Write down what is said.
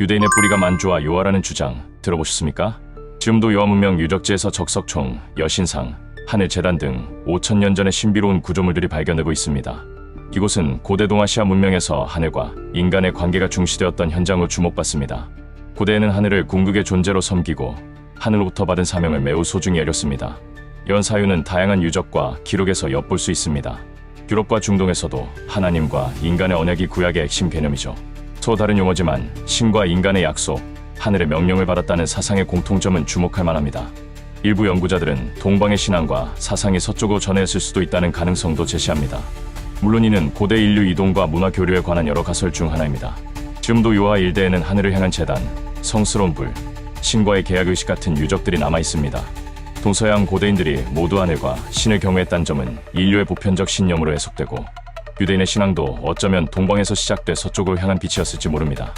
유대인의 뿌리가 만주와 요하라는 주장 들어보셨습니까? 지금도 요하 문명 유적지에서 적석총, 여신상, 하늘 재단 등 5천년 전의 신비로운 구조물들이 발견되고 있습니다. 이곳은 고대 동아시아 문명에서 하늘과 인간의 관계가 중시되었던 현장으로 주목받습니다. 고대에는 하늘을 궁극의 존재로 섬기고 하늘로부터 받은 사명을 매우 소중히 여겼습니다. 이런 사유는 다양한 유적과 기록에서 엿볼 수 있습니다. 유럽과 중동에서도 하나님과 인간의 언약이 구약의 핵심 개념이죠. 또 다른 용어지만 신과 인간의 약속, 하늘의 명령을 받았다는 사상의 공통점은 주목할 만합니다. 일부 연구자들은 동방의 신앙과 사상이 서쪽으로 전해졌을 수도 있다는 가능성도 제시합니다. 물론 이는 고대 인류 이동과 문화 교류에 관한 여러 가설 중 하나입니다. 지금도 요하 일대에는 하늘을 향한 재단, 성스러운 불, 신과의 계약 의식 같은 유적들이 남아 있습니다. 동서양 고대인들이 모두 하늘과 신을 경외했다는 점은 인류의 보편적 신념으로 해석되고 유대인의 신앙도 어쩌면 동방에서 시작돼 서쪽으로 향한 빛이었을지 모릅니다.